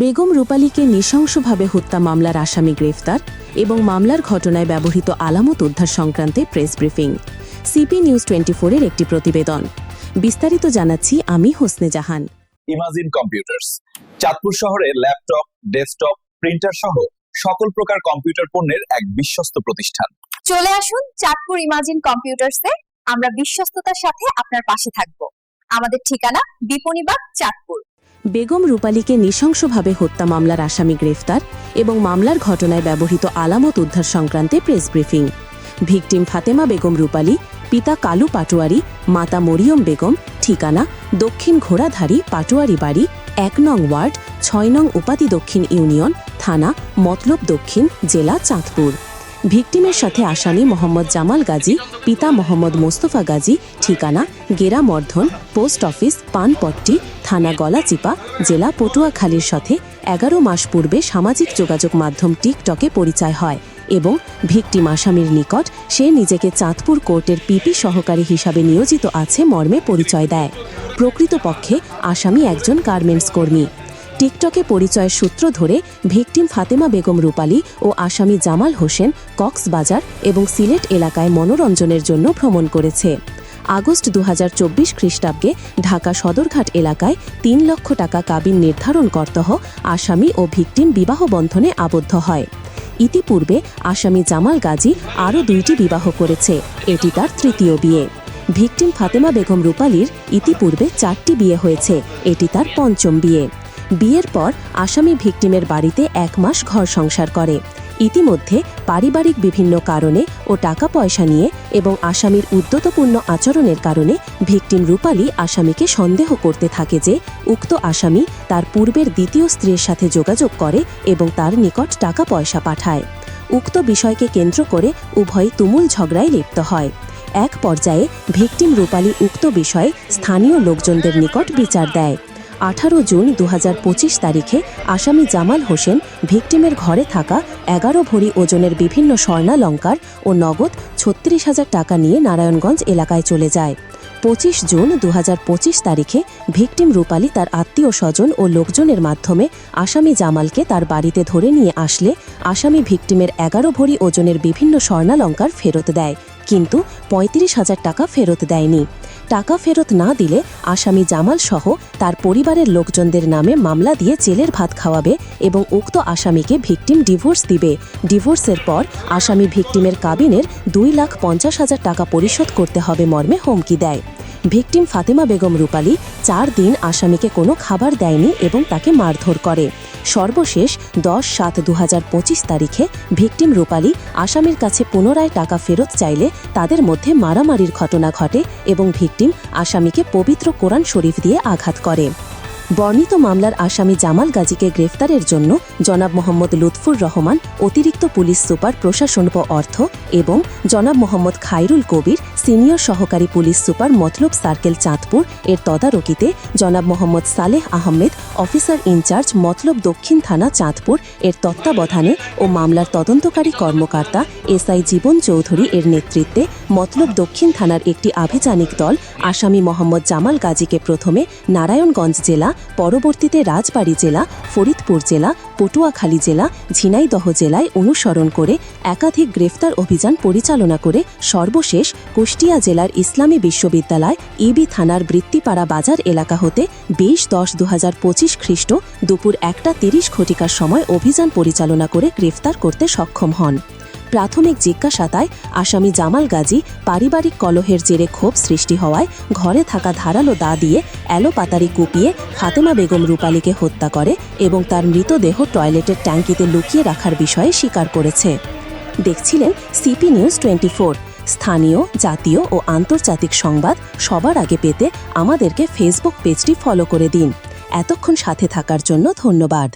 বেগম রূপালীকে নৃশংসভাবে হত্যা মামলার আসামি গ্রেফতার এবং মামলার ঘটনায় ব্যবহৃত আলামত উদ্ধার সংক্রান্তে press briefing. CP news twenty ফোরের একটি প্রতিবেদন। বিস্তারিত জানাচ্ছি আমি হোসনে জাহান। ইমাজিন কম্পিউটার্স চাঁদপুর শহরে ল্যাপটপ ডেস্কটপ প্রিন্টার সহ সকল প্রকার কম্পিউটার পণ্যের এক বিশ্বস্ত প্রতিষ্ঠান। চলে আসুন চাঁদপুর ইমাজিন কম্পিউটার্সে আমরা বিশ্বস্ততার সাথে আপনার পাশে থাকব। আমাদের ঠিকানা বিপণীবাগ চাঁদপুর। বেগম রূপালীকে নৃশংসভাবে হত্যা মামলার আসামি গ্রেফতার এবং মামলার ঘটনায় ব্যবহৃত আলামত উদ্ধার সংক্রান্তে press briefing. Victim Fatema Begum Rupali, পিতা কালু পাটোয়ারি, মাতা মরিয়ম বেগম, ঠিকানা দক্ষিণ ঘোড়াধারী, পাটোয়ারি বাড়ি, এক নং ওয়ার্ড, ছয় নং উপাধি দক্ষিণ ইউনিয়ন, থানা, মতলব দক্ষিণ, জেলা চাঁদপুর। ভিকটিমের সাথে আসামি মোহাম্মদ জামাল গাজী, পিতা মোহাম্মদ মোস্তফা গাজী, ঠিকানা গেরামর্ধন পোস্ট অফিস, পানপট্টি, থানা গলাচিপা, জেলা পটুয়াখালীর সাথে এগারো মাস পূর্বে সামাজিক যোগাযোগ মাধ্যম টিকটকে পরিচয় হয় এবং ভিকটিম আসামির নিকট সে নিজেকে চাঁদপুর কোর্টের পিপি সহকারী হিসাবে নিয়োজিত আছে মর্মে পরিচয় দেয়। প্রকৃতপক্ষে আসামি একজন গার্মেন্টস কর্মী। টিকটকে পরিচয়ের সূত্র ধরে ভিকটিম ফাতেমা বেগম রূপালী ও আসামি জামাল হোসেন কক্সবাজার এবং সিলেট এলাকায় মনোরঞ্জনের জন্য ভ্রমণ করেছে। আগস্ট দু হাজার চব্বিশ খ্রিস্টাব্দে ঢাকা সদরঘাট এলাকায় তিন লক্ষ টাকা কাবিন নির্ধারণ কর্তহ আসামি ও ভিকটিম বিবাহ বন্ধনে আবদ্ধ হয়। ইতিপূর্বে আসামি জামাল গাজী আরও দুইটি বিবাহ করেছে, এটি তার তৃতীয় বিয়ে। ভিকটিম ফাতেমা বেগম রূপালীর ইতিপূর্বে চারটি বিয়ে হয়েছে, এটি তার পঞ্চম বিয়ে। বিয়ের পর আসামি ভিকটিমের বাড়িতে এক মাস ঘর সংসার করে। ইতিমধ্যে পারিবারিক বিভিন্ন কারণে ও টাকা পয়সা নিয়ে এবং আসামির উদ্যতপূর্ণ আচরণের কারণে ভিকটিম রূপালী আসামিকে সন্দেহ করতে থাকে যে উক্ত আসামি তার পূর্বের দ্বিতীয় স্ত্রীর সাথে যোগাযোগ করে এবং তার নিকট টাকা পয়সা পাঠায়। উক্ত বিষয়কে কেন্দ্র করে উভয় তুমুল ঝগড়ায় লিপ্ত হয়। এক পর্যায়ে ভিকটিম রূপালী উক্ত বিষয়ে স্থানীয় লোকজনদের নিকট বিচার দেয়। আঠারো জুন দুহাজার পঁচিশ তারিখে আসামি জামাল হোসেন ভিকটিমের ঘরে থাকা এগারো ভরি ওজনের বিভিন্ন স্বর্ণালঙ্কার ও নগদ ছত্রিশ হাজার টাকা নিয়ে নারায়ণগঞ্জ এলাকায় চলে যায়। পঁচিশ জুন দুহাজার পঁচিশ তারিখে ভিকটিম রূপালী তার আত্মীয় স্বজন ও লোকজনের মাধ্যমে আসামি জামালকে তার বাড়িতে ধরে নিয়ে আসলে আসামি ভিকটিমের এগারো ভরি ওজনের বিভিন্ন স্বর্ণালঙ্কার ফেরত দেয়, কিন্তু পঁয়ত্রিশ হাজার টাকা ফেরত দেয়নি। টাকা ফেরত না দিলে আসামি জামাল সহ তার পরিবারের লোকজনদের নামে মামলা দিয়ে জেলের ভাত খাওয়াবে এবং উক্ত আসামিকে ভিকটিম ডিভোর্স দিবে। ডিভোর্সের পর আসামি ভিকটিমের কাবিনের দুই লাখ পঞ্চাশ হাজার টাকা পরিশোধ করতে হবে মর্মে হুমকি দেয়। ভিকটিম ফাতেমা বেগম রূপালী চার দিন আসামিকে কোনো খাবার দেয়নি এবং তাকে মারধর করে। সর্বশেষ দশ সাত দু পঁচিশ তারিখে ভিকটিম রূপালী আসামির কাছে পুনরায় টাকা ফেরত চাইলে তাদের মধ্যে মারামারির ঘটনা ঘটে এবং ভিকটিম আসামিকে পবিত্র কোরআন শরীফ দিয়ে আঘাত করে। বর্ণিত মামলার আসামি জামাল গাজীকে গ্রেফতারের জন্য জনাব মোহাম্মদ লুৎফুর রহমান, অতিরিক্ত পুলিশ সুপার প্রশাসন ও অর্থ এবং জনাব মোহাম্মদ খাইরুল কবির, সিনিয়র সহকারী police super Matlab circle Chandpur এর তদারকিতে জনাব Mohammad Saleh Ahmed, officer in charge Matlab দক্ষিণ থানা চাঁদপুর এর তত্ত্বাবধানে ও মামলার তদন্তকারী কর্মকর্তা এসআই জীবন চৌধুরী এর নেতৃত্বে মতলব দক্ষিণ থানার একটি আভিযানিক দল আসামি মোহাম্মদ জামাল গাজীকে প্রথমে নারায়ণগঞ্জ জেলা পরবর্তীতে রাজবাড়ী জেলা, ফরিদপুর জেলা, পটুয়াখালী জেলা, ঝিনাইদহ জেলায় অনুসরণ করে একাধিক গ্রেফতার অভিযান পরিচালনা করে সর্বশেষ কুষ্টিয়া জেলার ইসলামী বিশ্ববিদ্যালয় ইবি থানার বৃত্তিপাড়া বাজার এলাকা হতে বিশ দশ দু হাজার পঁচিশ খ্রিস্ট দুপুর একটা তিরিশ ঘটিকার সময় অভিযান পরিচালনা করে গ্রেফতার করতে সক্ষম হন। প্রাথমিক জিজ্ঞাসাতায় আসামি জামাল গাজী পারিবারিক কলহের জেরে ক্ষোভ সৃষ্টি হওয়ায় ঘরে থাকা ধারালো দা দিয়ে অ্যালোপাতারি কুপিয়ে ফাতেমা বেগম রূপালীকে হত্যা করে এবং তার মৃতদেহ টয়লেটের ট্যাঙ্কিতে লুকিয়ে রাখার বিষয়ে স্বীকার করেছে। দেখছিলেন সিপি নিউজ টোয়েন্টি স্থানীয়, জাতীয় ও আন্তর্জাতিক সংবাদ সবার আগে পেতে আমাদেরকে ফেসবুক পেজটি ফলো করে দিন। এতক্ষণ সাথে থাকার জন্য ধন্যবাদ।